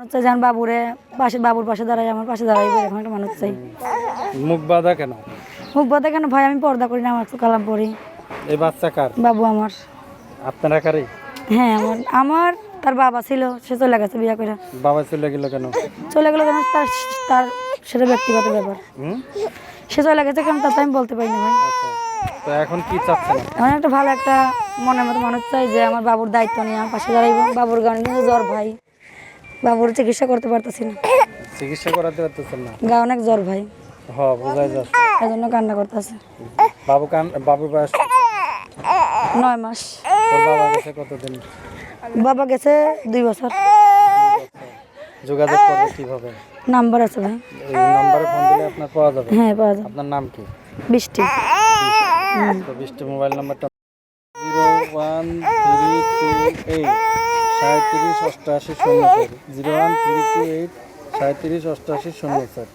মানুষ চাই যেন বাবুরে পাশে বাবুর পাশে দাঁড়াই আমার পাশে দাঁড়াইবে এরকম একটা মানুষ চাই। মুখ বাঁধা কেন? মুখ বাদে কেন ভাই? আমি পর্দা করি না আমার তো কালাম পড়ি এই বাচ্চা কার? বাবু আমার। আপনারা হ্যাঁ আমার আমার তার বাবা ছিল সে চলে গেছে বিয়ে করে বাবা চলে গেল কেন? চলে গেলো কেন? তার তার সেটা ব্যক্তিগত ব্যাপার। হুম? সে চলে গেছে কেন? তা তো আমি বলতে পারি না ভাই। আচ্ছা। তো এখন কি চাচ্ছেন? আমার একটা ভালো একটা মনের মতো মানুষ চাই যে আমার বাবুর দায়িত্ব নিয়ে আমার পাশে দাঁড়াইব। বাবুর গান কিন্তু জ্বর ভাই। বাবুর চিকিৎসা করতে পারতেছি না। চিকিৎসা করাতে পারতেছেন না? গা অনেক জ্বর ভাই। হ বোঝাই যাচ্ছে। এই জন্য কান্না করতেছে। বাবু কান বাবুর বয়স? নয় মাস। বাবা গেছে কতদিন? বাবা গেছে দুই বছর। যোগাযোগ করবে কীভাবে? নাম্বার আছে ভাই। এই নম্বরে ফোন দিলে আপনার পাওয়া যাবে? হ্যাঁ পাওয়া যাবে। আপনার নাম কি? বৃষ্টি। তো বৃষ্টি মোবাইল নাম্বারটা zero one three two eight. সাঁত্রিশ অষ্টআশি শূন্য চার। Zero one three two eight সাঁত্রিশ অষ্টআশি শূন্য চার।